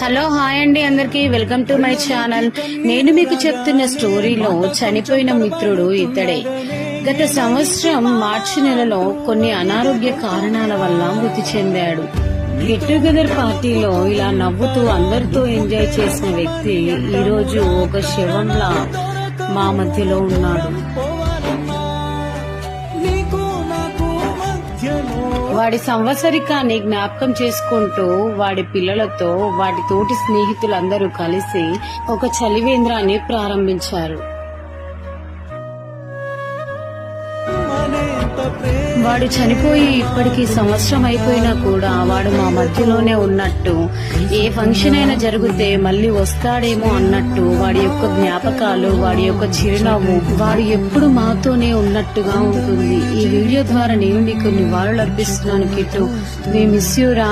Hello hi అండి అందరికి. Welcome to my channel. నేను మీకు చెప్తున్న స్టోరీలో చనిపోయిన మిత్రుడు ఇతడే. గత సంవత్సరం మార్చి నెలలో కొన్ని అనారోగ్య కారణాల వల్ల మృతి చెందాడు. గెట్ టుగెదర్ పార్టీలో ఇలా నవ్వుతూ అందరితో ఎంజాయ్ చేసిన వ్యక్తి ఈ రోజు ఒక శవంలా మా మధ్యలో ఉన్నాడు. వాడి సంవత్సరికాన్ని జ్ఞాపకం చేసుకుంటూ వాడి పిల్లలతో వాడి తోటి స్నేహితులందరూ కలిసి ఒక చలివేంద్రాన్ని ప్రారంభించారు. వాడు చనిపోయి ఇప్పటికి సంవత్సరం అయిపోయినా కూడా వాడు మా మధ్యలోనే ఉన్నట్టు. ఏ ఫంక్షన్ అయినా జరిగితే మళ్ళీ వస్తాడేమో అన్నట్టు. వాడి యొక్క జ్ఞాపకాలు వాడి యొక్క చిరునవ్వు వాడు ఎప్పుడు మాతోనే ఉన్నట్టుగా ఉంటుంది. ఈ వీడియో ద్వారా నేను నీకు నివాళులు అర్పిస్తున్నాను కిట్టు మీ మిస్యూరా